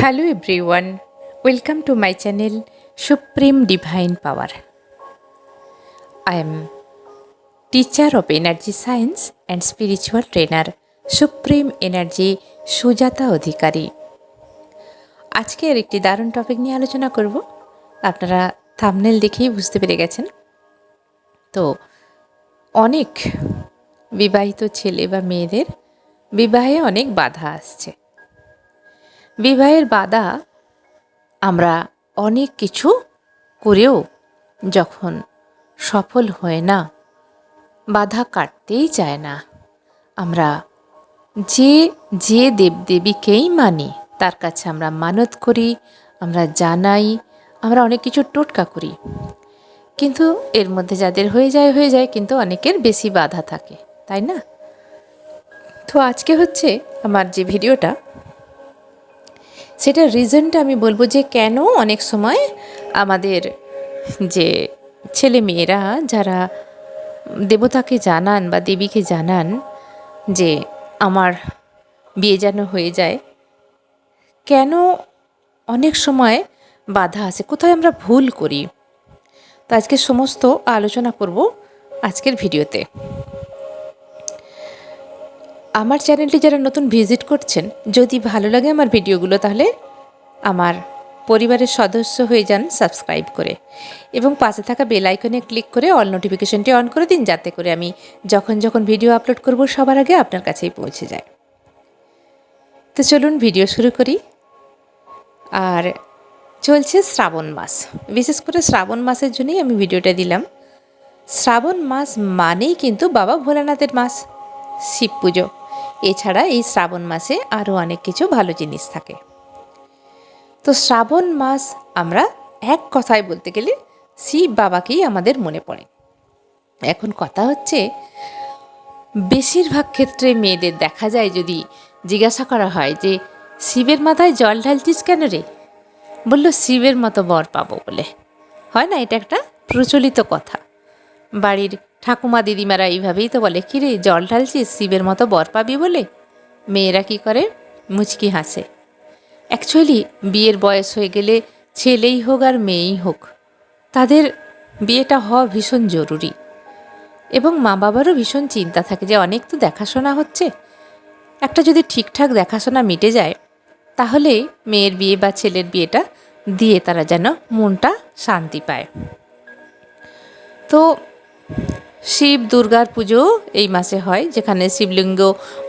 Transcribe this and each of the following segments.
Hello everyone welcome to my channel supreme divine power I am teacher of energy science and spiritual trainer supreme energy Sujata Adhikari আজকে আর একটি দারুণ topic নিয়ে আলোচনা করব। আপনারা থামনেল দেখেই বুঝতে পেরে গেছেন। তো, অনেক বিবাহিত ছেলে বা মেয়েদের বিবাহে অনেক বাধা আসছে। বিবাহের বাধা আমরা অনেক কিছু করেও যখন সফল হয় না, বাধা কাটতেই চায় না। আমরা যে যে দেবদেবীকেই মানি, তার কাছে আমরা মানত করি, আমরা জানাই, আমরা অনেক কিছু টোটকা করি। কিন্তু এর মধ্যে যাদের হয়ে যায় হয়ে যায়, কিন্তু অনেকের বেশি বাধা থাকে, তাই না? তো আজকে হচ্ছে আমার যে ভিডিওটা সেটার রিজনটা আমি বলব যে কেন অনেক সময় আমাদের যে ছেলে মেয়েরা যারা দেবতাকে জানান বা দেবীকে জানান যে আমার বিয়ে যেন হয়ে যায়, কেন অনেক সময় বাধা আসে কোথায় আমরা ভুল করি? তো আজকে সমস্ত আলোচনা করব আজকের ভিডিওতে। আমার চ্যানেলটি যারা নতুন ভিজিট করছেন, যদি ভালো লাগে আমার ভিডিওগুলো, তাহলে আমার পরিবারের সদস্য হয়ে যান সাবস্ক্রাইব করে। এবং পাশে থাকা বেল আইকনে ক্লিক করে অল নোটিফিকেশনটি অন করে দিন, যাতে করে আমি যখন যখন ভিডিও আপলোড করব, সবার আগে আপনার কাছেই পৌঁছে যায়। তো চলুন ভিডিও শুরু করি। আর চলছে শ্রাবণ মাস। বিশেষ করে শ্রাবণ মাসের জন্যই আমি ভিডিওটা দিলাম। শ্রাবণ মাস মানেই কিন্তু বাবা ভোলানাথের মাস, শিব পুজো। এছাড়া এই শ্রাবণ মাসে আরও অনেক কিছু ভালো জিনিস থাকে। তো শ্রাবণ মাস আমরা এক কথায় বলতে গেলে শিব বাবাকেই আমাদের মনে পড়ে। এখন কথা হচ্ছে, বেশিরভাগ ক্ষেত্রে মেয়েদের দেখা যায় যদি জিজ্ঞাসা করা হয় যে, শিবের মাথায় জল ঢালছিস কেন রে? বলল, শিবের মতো বর পাবো বলে। হয় না? এটা একটা প্রচলিত কথা। বাড়ির ঠাকুমা দিদিমারা এইভাবেই তো বলে, কিরে, জল ঢালছিস? শিবের মতো বর পাবি বলে? মেয়েরা কি করে? মুচকি হাসে। অ্যাকচুয়ালি বিয়ের বয়স হয়ে গেলে ছেলেই হোক আর মেয়েই হোক, তাদের বিয়েটা হওয়া ভীষণ জরুরি। এবং মা বাবারও ভীষণ চিন্তা থাকে যে অনেক তো দেখাশোনা হচ্ছে। একটা যদি ঠিকঠাক দেখাশোনা মিটে যায়, তাহলে মেয়ের বিয়ে বা ছেলের বিয়েটা দিয়ে তারা যেন মনটা শান্তি পায়। তো শিব দুর্গার পুজো এই মাসে হয়, যেখানে শিবলিঙ্গ,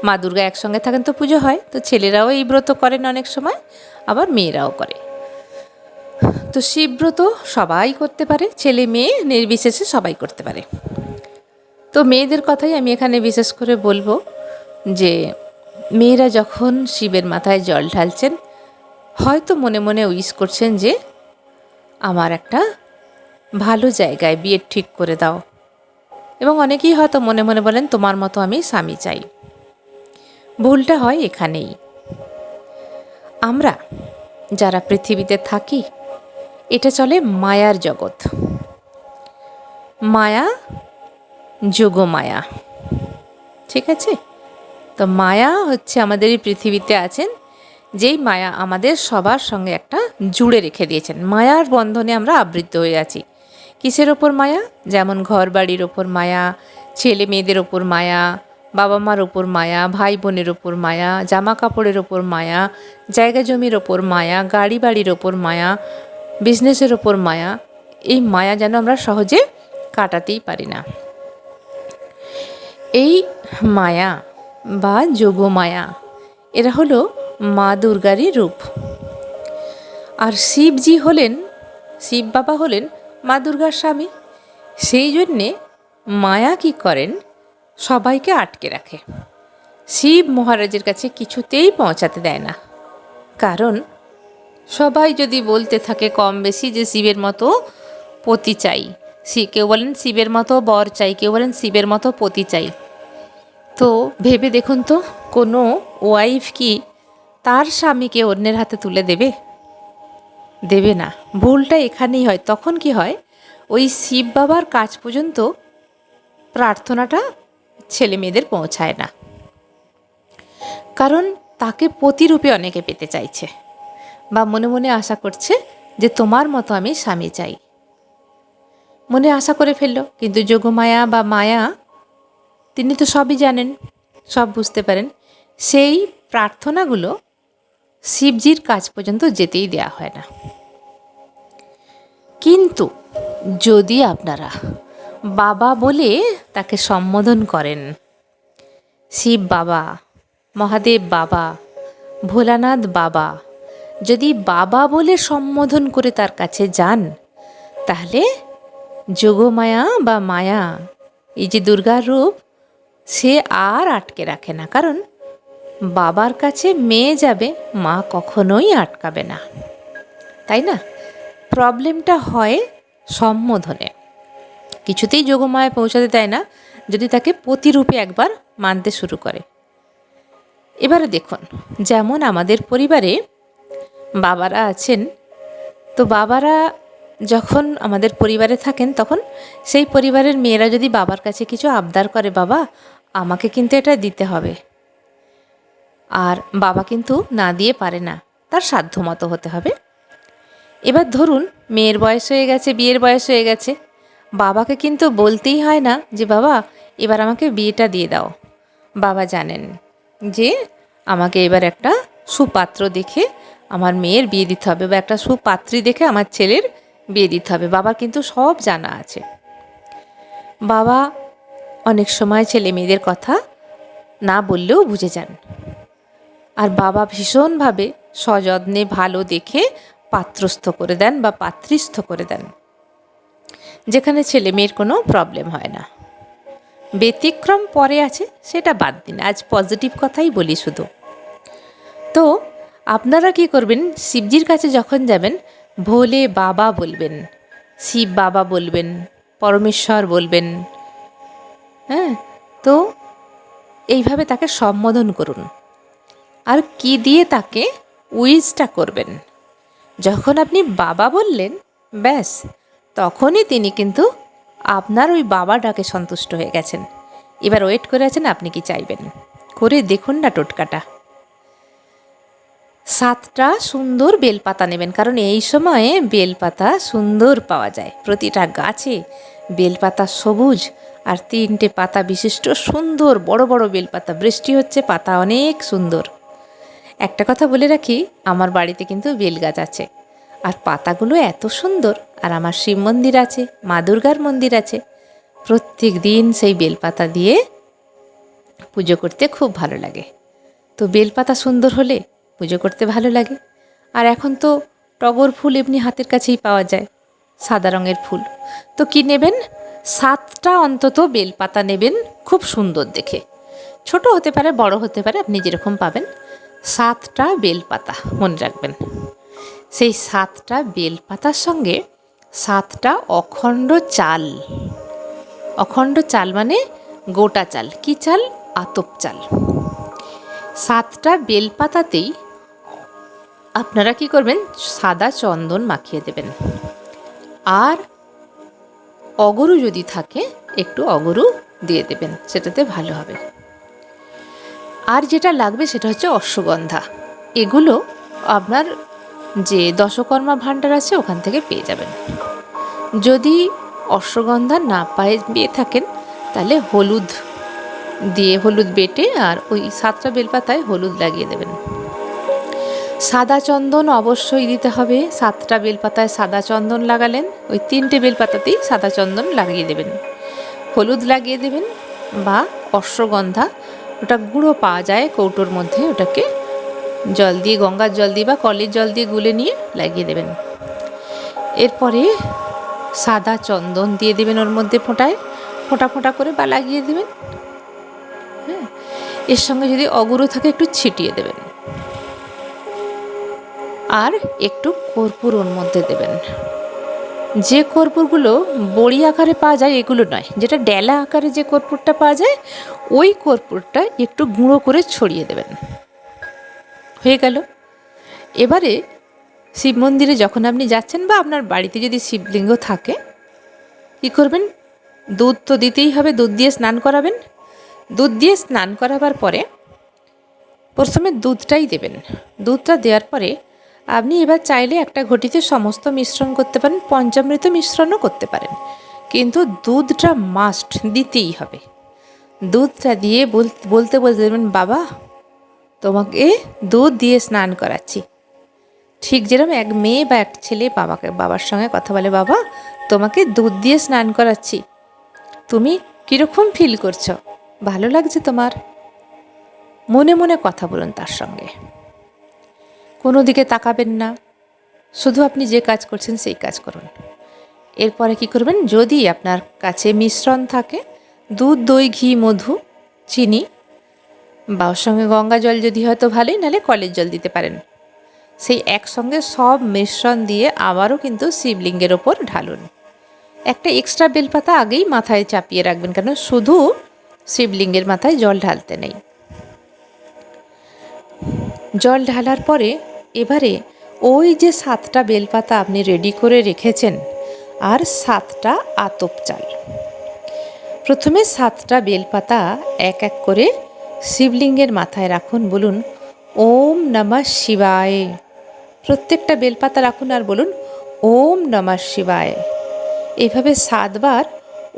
মা দুর্গা একসঙ্গে থাকেন তো পুজো হয়। তো ছেলেরাও এই ব্রত করেন অনেক সময়, আবার মেয়েরাও করে। তো শিবব্রত সবাই করতে পারে, ছেলে মেয়ে নির্বিশেষে সবাই করতে পারে। তো মেয়েদের কথাই আমি এখানে বিশেষ করে বলব যে, মেয়েরা যখন শিবের মাথায় জল ঢালছেন, হয়তো মনে মনে উইস করছেন যে, আমার একটা ভালো জায়গায় বিয়ে ঠিক করে দাও। এবং অনেকেই হয়তো মনে মনে বলেন, তোমার মতো আমি স্বামী চাই। ভুলটা হয় এখানেই। আমরা যারা পৃথিবীতে থাকি, এটা চলে মায়ার জগৎ। মায়া যোগমায়া। ঠিক আছে? তো মায়া হচ্ছে আমাদের এই পৃথিবীতে আছেন, যেই মায়া আমাদের সবার সঙ্গে একটা জুড়ে রেখে দিয়েছেন। মায়ার বন্ধনে আমরা আবৃত হয়ে আছি। কিসের ওপর মায়া? যেমন ঘর বাড়ির ওপর মায়া, ছেলে মেয়েদের ওপর মায়া, বাবা মার ওপর মায়া, ভাই বোনের ওপর মায়া, জামা কাপড়ের ওপর মায়া, জায়গা জমির ওপর মায়া, গাড়ি বাড়ির ওপর মায়া, বিজনেসের ওপর মায়া, এই মায়া যেন আমরা সহজে কাটাতেই পারি না। এই মায়া বা যোগমায়া, এরা হলো মা দুর্গারই রূপ। আর শিবজি হলেন, শিব বাবা হলেন মা দুর্গার স্বামী। সেই জন্যে মায়া কি করেন সবাইকে আটকে রাখে। শিব মহারাজের কাছে কিছুতেই পৌঁছাতে দেয় না। কারণ সবাই যদি বলতে থাকে কম বেশি যে শিবের মতো পতি চাই শি কেউ বলেন শিবের মতো বর চাই, কেউ বলেন শিবের মতো পতি চাই। তো ভেবে দেখুন তো, কোনো ওয়াইফ কি তার স্বামীকে অন্যের হাতে তুলে দেবে? দেবে না। ভুলটা এখানেই হয়। তখন কি হয়? ওই শিব বাবার কাজ পর্যন্ত প্রার্থনাটা ছেলে মেয়েদের পৌঁছায় না। কারণ তাকে প্রতিরূপে অনেকে পেতে চাইছে বা মনে মনে আশা করছে যে তোমার মতো আমি স্বামী চাই। মনে আশা করে ফেলল। কিন্তু যোগমায়া বা মায়া, তিনি তো সবই জানেন, সব বুঝতে পারেন। সেই প্রার্থনাগুলো শিবজির কাজ পর্যন্ত যেতেই দেয়া হয় না। কিন্তু যদি আপনারা বাবা বলে তাকে সম্বোধন করেন, শিব বাবা, মহাদেব বাবা, ভোলানাথ বাবা, যদি বাবা বলে সম্বোধন করে তার কাছে যান, তাহলে যোগমায়া বা মায়া, এই যে দুর্গার রূপ, সে আর আটকে রাখে না। কারণ বাবার কাছে মেয়ে যাবে, মা কখনোই আটকাবে না। তাই না? প্রবলেমটা হয় সম্বোধনে। কিছুতেই যোগমায় পৌঁছাতে দেয় না, যদি তাকে প্রতিরূপে একবার মানতে শুরু করে। এবারে দেখুন, যেমন আমাদের পরিবারে বাবারা আছেন, তো বাবারা যখন আমাদের পরিবারে থাকেন, তখন সেই পরিবারের মেয়েরা যদি বাবার কাছে কিছু আবদার করে, বাবা, আমাকে কিন্তু এটা দিতে হবে। আর বাবা কিন্তু না দিয়ে পারে না। তার সাধ্য মতো হতে হবে। এবার ধরুন মেয়ের বয়স হয়ে গেছে, বিয়ের বয়স হয়ে গেছে। বাবাকে কিন্তু বলতেই হয় না যে, বাবা, এবার আমাকে বিয়েটা দিয়ে দাও। বাবা জানেন যে, আমাকে এবার একটা সুপাত্র দেখে আমার মেয়ের বিয়ে দিতে হবে বা একটা সুপাত্রী দেখে আমার ছেলের বিয়ে দিতে হবে। বাবার কিন্তু সব জানা আছে। বাবা অনেক সময় ছেলে মেয়েদের কথা না বললেও বুঝে যান। আর বাবা ভীষণভাবে সযত্নে ভালো দেখে পাত্রস্থ করে দেন বা পাত্রীস্থ করে দেন। যেখানে ছেলে মেয়ের কোনো প্রবলেম হয় না। ব্যতিক্রম পরে আছে, সেটা বাদ দিন, আজ পজিটিভ কথাই বলি শুধু। তো, আপনারা কি করবেন? শিবজির কাছে যখন যাবেন, ভোলে বাবা বলবেন, শিব বাবা বলবেন, পরমেশ্বর বলবেন হ্যাঁ? তো, এইভাবে তাকে সম্বোধন করুন। আর কি দিয়ে তাকে উইজটা করবেন? যখন আপনি বাবা বললেন, ব্যাস, তখনই তিনি কিন্তু আপনার ওই বাবা ডাকে সন্তুষ্ট হয়ে গেছেন। এবার ওয়েট করে আছেন, আপনি কি চাইবেন? করে দেখুন না টোটকাটা। সাতটা সুন্দর বেলপাতা নেবেন, কারণ এই সময়ে বেলপাতা সুন্দর পাওয়া যায়। প্রতিটা গাছে বেলপাতা সবুজ আর তিনটে পাতা বিশিষ্ট সুন্দর বড় বড় বেলপাতা। বৃষ্টি হচ্ছে, পাতা অনেক সুন্দর। একটা কথা বলে রাখি, আমার বাড়িতে কিন্তু বেল গাছ আছে। আর পাতাগুলো এত সুন্দর, আর আমার শিব মন্দির আছে, মা দুর্গার মন্দির আছে। প্রত্যেক দিন সেই বেলপাতা দিয়ে পুজো করতে খুব ভালো লাগে। তো বেলপাতা সুন্দর হলে পুজো করতে ভালো লাগে। আর এখন তো টগর ফুল এমনি হাতের কাছেই পাওয়া যায়, সাদা রঙের ফুল। তো কি নেবেন? সাতটা অন্তত বেলপাতা নেবেন, খুব সুন্দর দেখে। ছোট হতে পারে, বড় হতে পারে, আপনি যেরকম পাবেন। সাতটা বেলপাতা, মনে রাখবেন। সেই সাতটা বেলপাতার সঙ্গে সাতটা অখণ্ড চাল। অখণ্ড চাল মানে গোটা চাল, কি চাল? আতপ চাল। সাতটা বেলপাতাতেই আপনারা কি করবেন? সাদা চন্দন মাখিয়ে দেবেন। আর অগরু যদি থাকে, একটু অগরু দিয়ে দেবেন, সেটাতে ভালো হবে। আর যেটা লাগবে সেটা হচ্ছে অশ্বগন্ধা। এগুলো আপনার যে দশকর্মা ভাণ্ডার আছে ওখান থেকে পেয়ে যাবেন। যদি অশ্বগন্ধা না পায়ে পেয়ে থাকেন, তাহলে হলুদ দিয়ে হলুদ বেটে আর ওই সাতটা বেলপাতায় হলুদ লাগিয়ে দেবেন। সাদা চন্দন অবশ্যই দিতে হবে। সাতটা বেলপাতায় সাদা চন্দন লাগালেন, ওই তিনটে বেলপাতাতেই সাদা চন্দন লাগিয়ে দেবেন। হলুদ লাগিয়ে দেবেন বা অশ্বগন্ধা ওটা গুঁড়ো পাওয়া যায় কৌটোর মধ্যে, ওটাকে জল দিয়ে, গঙ্গার জল দিয়ে বা কলের জল দিয়ে গুলে নিয়ে লাগিয়ে দেবেন। এরপরে সাদা চন্দন দিয়ে দেবেন ওর মধ্যে ফোঁটায়, ফোঁটা ফোঁটা করে বা লাগিয়ে দেবেন। হ্যাঁ এর সঙ্গে যদি অগুরু থাকে একটু ছিটিয়ে দেবেন। আর একটু কর্পূর ওর মধ্যে দেবেন। যে কর্পূরগুলো বড়ি আকারে পাওয়া যায়, এগুলো নয়। যেটা ডেলা আকারে যে কর্পূরটা পাওয়া যায়, ওই কর্পূরটা একটু গুঁড়ো করে ছড়িয়ে দেবেন। হয়ে গেল। এবারে শিব মন্দিরে যখন আপনি যাচ্ছেন বা আপনার বাড়িতে যদি শিবলিঙ্গ থাকে, কী করবেন? দুধ তো দিতেই হবে, দুধ দিয়ে স্নান করাবেন। দুধ দিয়ে স্নান করাবার পরে প্রথমে দুধটাই দেবেন। দুধটা দেওয়ার পরে আপনি এবার চাইলে একটা ঘটিতে সমস্ত মিশ্রণ করতে পারেন, পঞ্চামৃত মিশ্রণও করতে পারেন। কিন্তু দুধটা মাস্ট দিতেই হবে। দুধটা দিয়ে বল- বলতে বলতে দেবেন বাবা, তোমাকে দুধ দিয়ে স্নান করাচ্ছি। ঠিক যেরকম এক মেয়ে বা এক ছেলে বাবাকে, বাবার সঙ্গে কথা বলে, বাবা, তোমাকে দুধ দিয়ে স্নান করাচ্ছি। তুমি কীরকম ফিল করছ? ভালো লাগছে তোমার? মনে মনে কথা বলুন তার সঙ্গে। কোনো দিকে তাকাবেন না। শুধু আপনি যে কাজ করছেন সেই কাজ করুন। এরপরে কি করবেন? যদি আপনার কাছে মিশ্রণ থাকে, দুধ, দই, ঘি, মধু, চিনি বা ওর সঙ্গে গঙ্গা জল যদি হয় তো ভালোই, নাহলে কলের জল দিতে পারেন। সেই একসঙ্গে সব মিশ্রণ দিয়ে আবারও কিন্তু শিবলিঙ্গের ওপর ঢালুন। একটা এক্সট্রা বেলপাতা আগেই মাথায় চাপিয়ে রাখবেন, কেন শুধু শিবলিঙ্গের মাথায় জল ঢালতে নেই। জল ঢালার পরে এবারে ওই যে সাতটা বেলপাতা আপনি রেডি করে রেখেছেন, আর সাতটা আতপ চাল। প্রথমে সাতটা বেলপাতা এক এক করে শিবলিঙ্গের মাথায় রাখুন, বলুন, ওম নমঃ শিবায়। প্রত্যেকটা বেলপাতা রাখুন আর বলুন, ওম নমঃ শিবায়। এভাবে সাতবার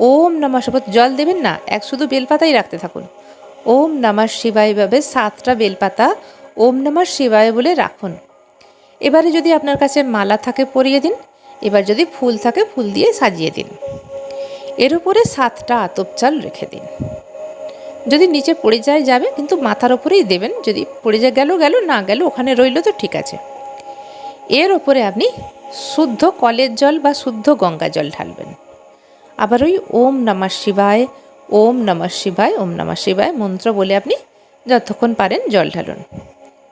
ওম নমঃ শপথ জল দেবেন না, এক শুধু বেলপাতাই রাখতে থাকুন। ওম নমঃ শিবায় ভাবে সাতটা বেলপাতা ওম নমঃ শিবায় বলে রাখুন। এবারে যদি আপনার কাছে মালা থাকে পরিয়ে দিন, এবার যদি ফুল থাকে ফুল দিয়ে সাজিয়ে দিন। এর উপরে সাতটা আতপ চাল রেখে দিন। যদি নিচে পড়ে যায় যাবে, কিন্তু মাথার ওপরেই দেবেন। যদি পড়ে যায় গেল গেল, না গেল, ওখানে রইল তো ঠিক আছে। এর ওপরে আপনি শুদ্ধ কলের জল বা শুদ্ধ গঙ্গা জল ঢালবেন। আবার ওই ওম নমঃ শিবায়, ওম নমঃ শিবায়, ওম নমঃ শিবায় মন্ত্র বলে আপনি যতক্ষণ পারেন জল ঢালুন।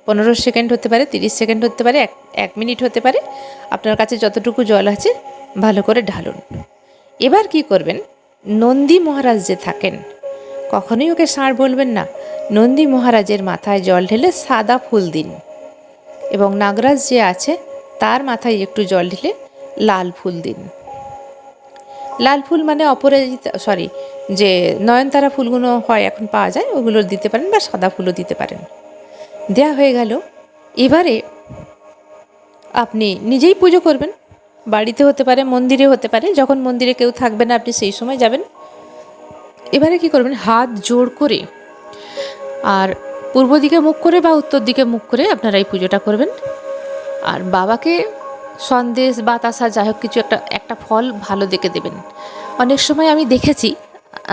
পনেরো সেকেন্ড হতে পারে, তিরিশ সেকেন্ড হতে পারে, এক এক মিনিট হতে পারে। আপনার কাছে যতটুকু জল আছে, ভালো করে ঢালুন। এবার কি করবেন? নন্দী মহারাজ যে থাকেন, কখনোই ওকে ষাঁড় বলবেন না। নন্দী মহারাজের মাথায় জল ঢেলে সাদা ফুল দিন এবং নাগরাজ যে আছে, তার মাথায় একটু জল ঢেলে লাল ফুল দিন। লাল ফুল মানে অপরাজিতা সরি যে নয়নতারা ফুলগুলো হয়, এখন পাওয়া যায়, ওগুলো দিতে পারেন বা সাদা ফুলও দিতে পারেন। দেয়া হয়ে গেল। এবারে আপনি নিজেই পুজো করবেন। বাড়িতে হতে পারে, মন্দিরে হতে পারে, যখন মন্দিরে কেউ থাকবে না, আপনি সেই সময় যাবেন। এবারে কি করবেন? হাত জোড় করে আর পূর্ব দিকে মুখ করে বা উত্তর দিকে মুখ করে আপনারা এই পুজোটা করবেন। আর বাবাকে সন্দেশ, বাতাসা, যাই হোক কিছু একটা একটা ফল ভালো দেখে দেবেন। অনেক সময় আমি দেখেছি,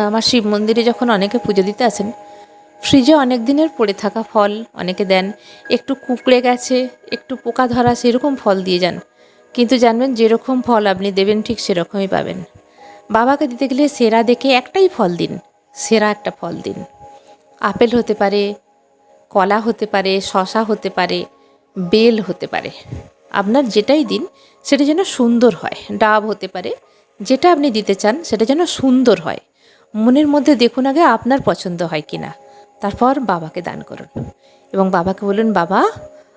আমার শিব মন্দিরে যখন অনেকে পুজো দিতে আসেন ফ্রিজে অনেক দিনের পড়ে থাকা ফল, অনেকে দেন একটু কুঁকড়ে গেছে, একটু পোকা ধরা, সেরকম ফল দিয়ে যান। কিন্তু জানবেন, যেরকম ফল আপনি দেবেন, ঠিক সেরকমই পাবেন। বাবাকে দিতে গেলে সেরা দেখে একটাই ফল দিন, সেরা একটা ফল দিন। আপেল হতে পারে, কলা হতে পারে, শশা হতে পারে, বেল হতে পারে। আপনার যেটাই দিন, সেটা যেন সুন্দর হয়। ডাব হতে পারে, যেটা আপনি দিতে চান, সেটা যেন সুন্দর হয়। মনের মধ্যে দেখুন আগে, আপনার পছন্দ হয় কিনা। তারপর বাবাকে দান করুন। এবং বাবাকে বলুন, বাবা,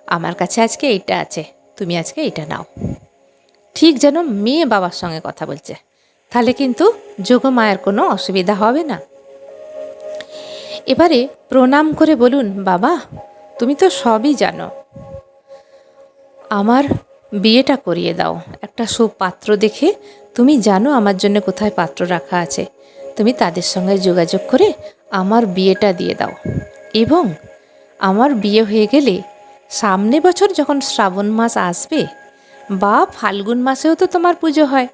আমার কাছে আজকে এইটা আছে, তুমি আজকে এটা নাও। ঠিক যেন মেয়ে বাবার সঙ্গে কথা বলছে। তাহলে কিন্তু যোগ মায়ের কোনো অসুবিধা হবে না। এবারে প্রণাম করে বলুন, বাবা, তুমি তো সবই জানো। আমার বিয়েটা করিয়ে দাও। একটা সুপাত্র দেখে তুমি জানো আমার জন্য কোথায় পাত্র রাখা আছে। তুমি তাদের সঙ্গে যোগাযোগ করে আমার বিয়েটা দিয়ে দাও। এবং আমার বিয়ে হয়ে গেলে সামনে বছর যখন শ্রাবণ মাস আসবে বা ফাল্গুন মাসেও তো তোমার পুজো হয়,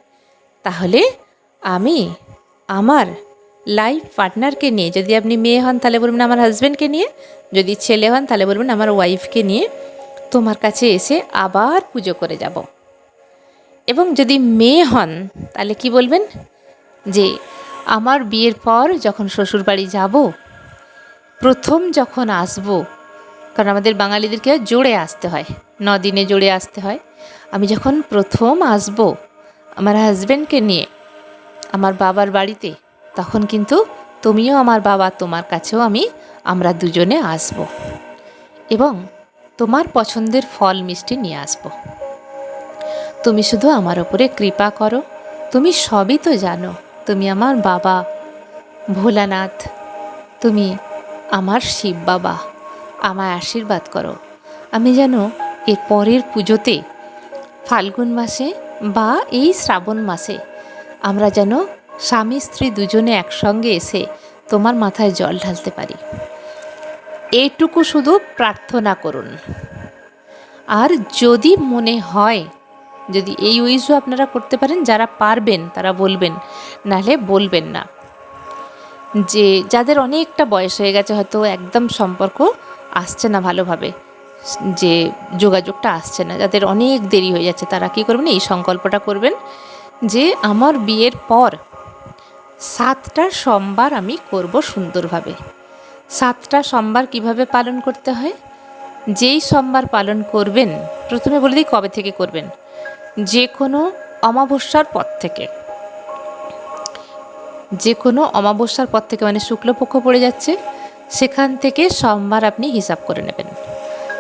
তাহলে আমি আমার লাইফ পার্টনারকে নিয়ে, যদি আপনি মেয়ে হন তাহলে বলবেন আমার হাজব্যান্ডকে নিয়ে, যদি ছেলে হন তাহলে বলবেন আমার ওয়াইফকে নিয়ে তোমার কাছে এসে আবার পুজো করে যাব। এবং যদি মেয়ে হন তাহলে কি বলবেন? যে আমার বিয়ের পর যখন শ্বশুরবাড়ি যাব, প্রথম যখন আসব, কারণ আমাদের বাঙালিদেরকে জোরে আসতে হয় ন দিনে জোরে আসতে হয়, আমি যখন প্রথম আসব আমার হাজব্যান্ডকে নিয়ে, আমার বাবার বাড়িতে, তখন কিন্তু তুমিও আমার বাবা, তোমার কাছেও আমি, আমরা দুজনে আসব এবং তোমার পছন্দের ফল মিষ্টি নিয়ে আসব। তুমি শুধু আমার ওপরে কৃপা করো, তুমি সবই তো জানো। তুমি আমার বাবা। ভোলানাথ, তুমি আমার শিব বাবা। আমায় আশীর্বাদ করো। আমি যেন এর পরের পুজোতে ফাল্গুন মাসে বা এই শ্রাবণ মাসে আমরা যেন স্বামী স্ত্রী দুজনে একসঙ্গে এসে তোমার মাথায় জল ঢালতে পারি। এইটুকু শুধু প্রার্থনা করুন। আর যদি মনে হয় যদি এই উইশও আপনারা করতে পারেন, যারা পারবেন, তারা বলবেন, নাহলে বলবেন না। যে যাদের অনেকটা বয়স হয়ে গেছে, হয়তো একদম সম্পর্ক আসছে না ভালোভাবে, যে যোগাযোগটা আসছে না, যাদের অনেক দেরি হয়ে যাচ্ছে, তারা কী করবেন, এই সংকল্পটা করবেন যে আমার বিয়ের পর সাতটা সোমবার আমি করব সুন্দরভাবে। সাতটা সোমবার কীভাবে পালন করতে হয়? যেই সোমবার পালন করবেন, প্রথমে বলে দিই কবে থেকে করবেন। যে কোনো অমাবস্যার পর থেকে। যে কোনো অমাবস্যার পর থেকে মানে শুক্লপক্ষ পড়ে যাচ্ছে, সেখান থেকে সোমবার আপনি হিসাব করে নেবেন।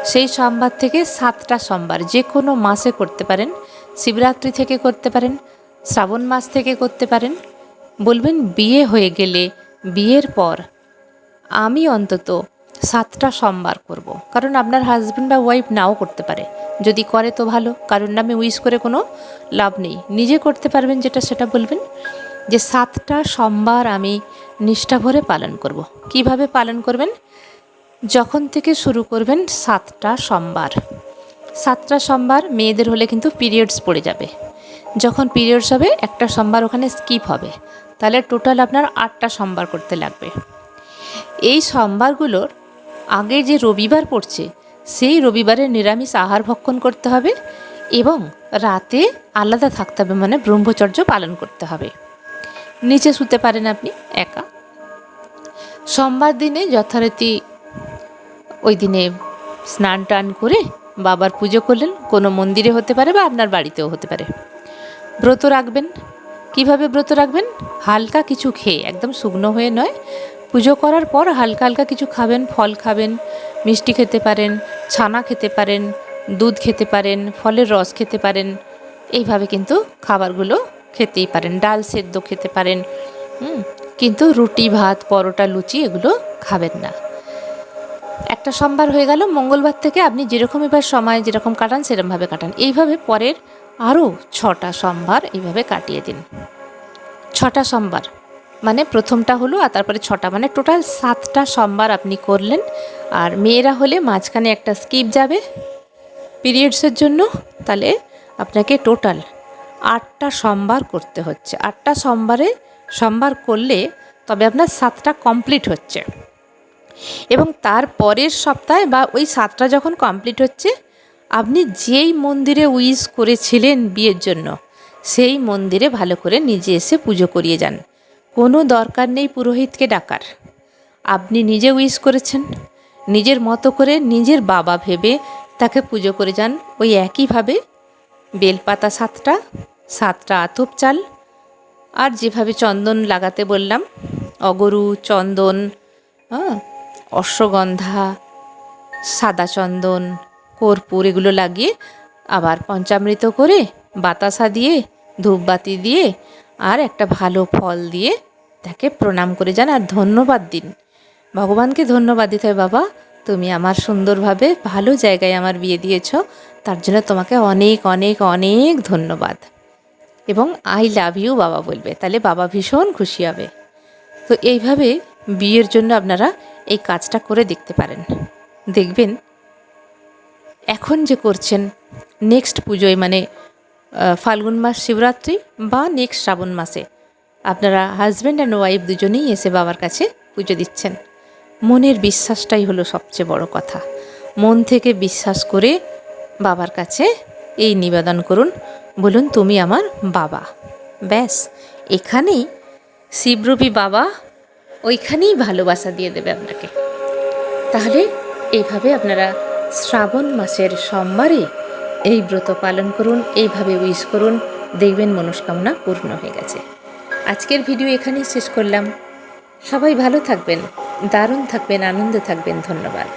সেই সোমবার থেকে সাতটা সোমবার যে কোনো মাসে করতে পারেন, শিবরাত্রি থেকে করতে পারেন, শ্রাবণ মাস থেকে করতে পারেন। বলবেন বিয়ে হয়ে গেলে, বিয়ের পর আমি অন্তত সাতটা সোমবার করব। কারণ আপনার হাজব্যান্ড বা ওয়াইফ নাও করতে পারে। যদি করে তো ভালো, কারণ নামে উইশ করে কোনো লাভ নেই। নিজে করতে পারবেন যেটা, সেটা বলবেন যে সাতটা সোমবার আমি নিষ্ঠা ভরে পালন করব। কীভাবে পালন করবেন? যখন থেকে শুরু করবেন সাতটা সোমবার। সাতটা সোমবার মেয়েদের হলে কিন্তু পিরিয়ডস পড়ে যাবে। যখন পিরিয়ডস হবে, একটা সোমবার ওখানে স্কিপ হবে। তাহলে টোটাল আপনার আটটা সোমবার করতে লাগবে। এই সোমবারগুলোর আগে যে রবিবার পড়ছে, সেই রবিবারে নিরামিষ আহার ভক্ষণ করতে হবে এবং রাতে আলাদা থাকতে হবে মানে ব্রহ্মচর্য পালন করতে হবে। নিচে শুতে পারেন আপনি, একা। সোমবার দিনে যথারীতি ওই দিনে স্নান টান করে বাবার পুজো করলেন, কোনো মন্দিরে হতে পারে বা আপনার বাড়িতেও হতে পারে। ব্রত রাখবেন। কীভাবে ব্রত রাখবেন? হালকা কিছু খেয়ে, একদম শুকনো হয়ে নয় পুজো করার পর হালকা হালকা কিছু খাবেন, ফল খাবেন, মিষ্টি খেতে পারেন, ছানা খেতে পারেন, দুধ খেতে পারেন, ফলের রস খেতে পারেন। এইভাবে কিন্তু খাবারগুলো খেতেই পারেন, ডাল সেদ্ধ খেতে পারেন কিন্তু রুটি, ভাত, পরোটা, লুচি এগুলো খাবেন না। একটা সোমবার হয়ে গেল, মঙ্গলবার থেকে আপনি যেরকম এবার সময় যেরকম কাটান সেরকমভাবে কাটান। এইভাবে পরের আরও ছটা সোমবার এইভাবে কাটিয়ে দিন। ছটা সোমবার। মানে প্রথমটা হলো আর তারপরে ছটা। মানে টোটাল সাতটা সোমবার আপনি করলেন। আর মেয়েরা হলে মাঝখানে একটা স্কিপ যাবে পিরিয়ডসের জন্য। তাহলে আপনাকে টোটাল আটটা সোমবার করতে হচ্ছে। আটটা সোমবারে সোমবার করলে তবে আপনার সাতটা কমপ্লিট হচ্ছে। এবং তার পরের সপ্তাহে বা ওই সাতটা যখন কমপ্লিট হচ্ছে, আপনি যেই মন্দিরে উইশ করেছিলেন বিয়ের জন্য, সেই মন্দিরে ভালো করে নিজে এসে পুজো করিয়ে যান। কোনো দরকার নেই পুরোহিতকে ডাকার। আপনি নিজে উইশ করেছেন। নিজের মতো করে নিজের বাবা ভেবে তাকে পুজো করে যান ওই একইভাবে। বেলপাতা সাতটা সাতটা আতপ চাল, আর যেভাবে চন্দন লাগাতে বললাম, অগরু, চন্দন হ্যাঁ অশ্বগন্ধা, সাদা চন্দন, কর্পূর এগুলো লাগিয়ে আবার পঞ্চামৃত করে বাতাসা দিয়ে, ধূপবাতি দিয়ে, আর একটা ভালো ফল দিয়ে তাকে প্রণাম করে যান আর ধন্যবাদ দিন। ভগবানকে ধন্যবাদ দিতে হয়, বাবা। তুমি আমার সুন্দরভাবে ভালো জায়গায় আমার বিয়ে দিয়েছ। তার জন্য তোমাকে অনেক অনেক অনেক ধন্যবাদ। এবং আই লাভ ইউ বাবা বলবে। তাহলে বাবা ভীষণ খুশি হবে। তো এইভাবে বিয়ের জন্য আপনারা এই কাজটা করে দেখতে পারেন। দেখবেন, এখন যে করছেন নেক্সট পুজোয় মানে ফাল্গুন মাস শিবরাত্রি বা নেক্সট শ্রাবণ মাসে আপনারা হাজব্যান্ড অ্যান্ড ওয়াইফ দুজনেই এসে বাবার কাছে পুজো দিচ্ছেন। মনের বিশ্বাসটাই হলো সবচেয়ে বড় কথা। মন থেকে বিশ্বাস করে বাবার কাছে এই নিবেদন করুন, বলুন, তুমি আমার বাবা। ব্যাস, এখানেই শিবরূপী বাবা ওইখানেই ভালোবাসা দিয়ে দেবে আপনাকে। তাহলে এইভাবে আপনারা শ্রাবণ মাসের সোমবারে এই ব্রত পালন করুন, এইভাবে উইশ করুন, দেখবেন মনস্কামনা পূর্ণ হয়ে গেছে। আজকের ভিডিও এখানেই শেষ করলাম। সবাই ভালো থাকবেন দারুণ থাকবেন আনন্দে থাকবেন ধন্যবাদ।